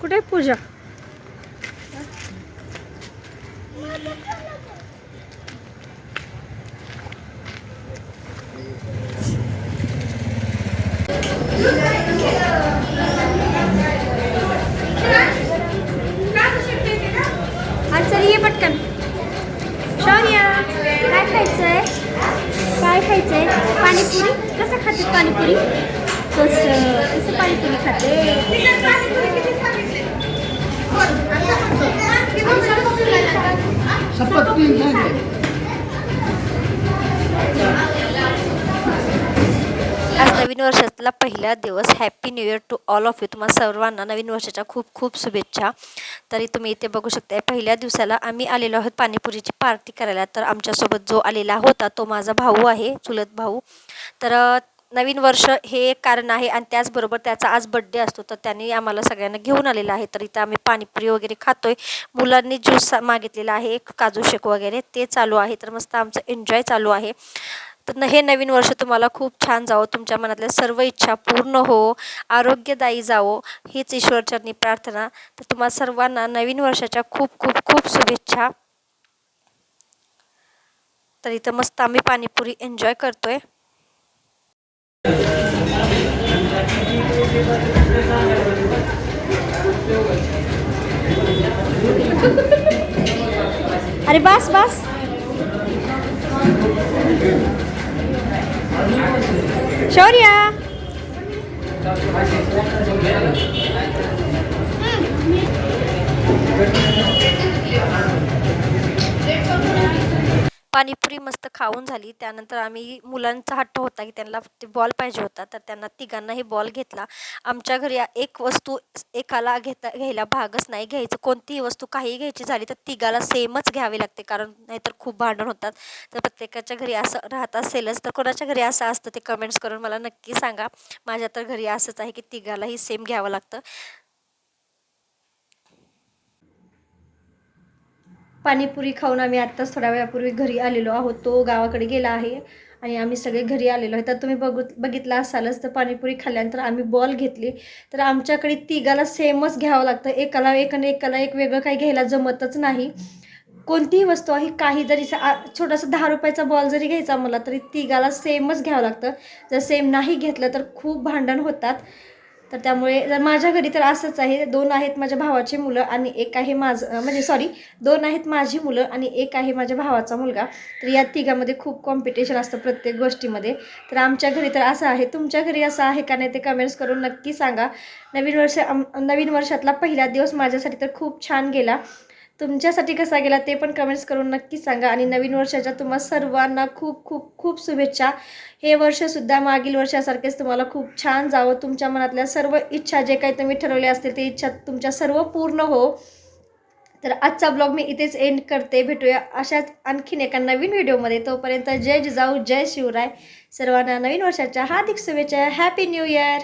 कुठे पूजा? आणि चल ये पटकन. शौर्य काय खायचंय? काय खायचंय? पाणीपुरी? कसं खाते पाणीपुरी? कसं पाणीपुरी खाते आज नवीन वर्षातला पहिला दिवस. Happy new year to all of you तुम्हाला सर्वांना नवीन वर्षाच्या खूप खूप शुभेच्छा. तरी तुम्ही इथे बघू शकता पहिल्या दिवसाला आम्ही आलेलो आहोत पाणीपुरीची पार्टी करायला. तर आमच्यासोबत जो आलेला होता तो माझा भाऊ आहे चुलत भाऊ. तर नवीन वर्ष हे एक कारण आहे आणि त्याचबरोबर त्याचा आज बड्डे असतो तर त्यांनी आम्हाला सगळ्यांना घेऊन आलेला आहे. तर इथं आम्ही पाणीपुरी वगैरे खातोय. मुलांनी ज्यूस मागितलेला आहे काजू शेक वगैरे ते चालू आहे. तर मस्त आमचं एन्जॉय चालू आहे. तर न- हे नवीन वर्ष तुम्हाला खूप छान जावं. तुमच्या मनातल्या सर्व इच्छा पूर्ण हो. आरोग्यदायी जावो. हीच ईश्वरचरणी प्रार्थना. तर तुम्हाला सर्वांना नवीन वर्षाच्या खूप खूप खूप शुभेच्छा. तर इथं मस्त आम्ही पाणीपुरी एन्जॉय करतोय. अरे बस बस. शौर्य. पाणीपुरी मस्त खाऊन झाली. त्यानंतर आम्ही मुलांचा हट्ट होता की त्यांना ते बॉल पाहिजे होता. तर त्यांना तिघांनाही बॉल घेतला. आमच्या घरी एक वस्तू एकाला घेता घ्यायला भागच नाही घ्यायचं. कोणतीही वस्तू काही घ्यायची झाली तर तिघाला सेमच घ्यावी लागते. कारण नाहीतर खूप भांडण होतात. तर प्रत्येकाच्या घरी असं राहत असेलच. तर कोणाच्या घरी असं असतं ते कमेंट्स करून मला नक्की सांगा. माझ्या तर घरी असंच आहे की तिघालाही सेम घ्यावं लागतं. पाणीपुरी खाऊन आम्ही आत्ताच थोड्या वेळापूर्वी घरी आलेलो आहोत. तो गावाकडे गेला आहे आणि आम्ही सगळे घरी आलेलो आहे. तर तुम्ही बघू बघितलं असालच तर पाणीपुरी खाल्ल्यानंतर आम्ही बॉल घेतली. तर आमच्याकडे तिघाला सेमच घ्यावं लागतं. एकाला एकाने एकाला एक वेगळं काही घ्यायला जमतच नाही. कोणतीही वस्तू आहे काही जरी छोटासा दहा रुपयाचा बॉल जरी घ्यायचा मला तरी तिघाला सेमच घ्यावं लागतं. जर सेम नाही घेतलं तर खूप भांडण होतात. तर त्यामुळे जर माझ्या घरी तर असंच आहे. दोन आहेत माझ्या भावाची मुलं आणि एक आहे माझं म्हणजे सॉरी दोन आहेत माझी मुलं आणि एक आहे माझ्या भावाचा मुलगा. तर या तिघामध्ये खूप कॉम्पिटिशन असतं प्रत्येक गोष्टीमध्ये. तर आमच्या घरी तर असं आहे. तुमच्या घरी असं आहे का नाही ते कमेंट्स करून नक्की सांगा. नवीन वर्ष नवीन वर्षातला पहिला दिवस माझ्यासाठी तर खूप छान गेला. तुमच्यासाठी कसा गेला ते पण कमेंट्स करून नक्की सांगा. आणि नवीन वर्षाच्या तुम्हा सर्वांना खूप खूप खूप शुभेच्छा. हे वर्षसुद्धा मागील वर्षासारखेच तुम्हाला खूप छान जावं. तुमच्या मनातल्या सर्व इच्छा जे काही तुम्ही ठरवले असतील ते इच्छा तुमच्या सर्व पूर्ण हो. तर आजचा ब्लॉग मी इथेच एंड करते. भेटूया अशाच आणखीन एका नवीन व्हिडिओमध्ये. तोपर्यंत जय जिजाऊ जय शिवराय. सर्वांना नवीन वर्षाच्या हार्दिक शुभेच्छा. Happy new year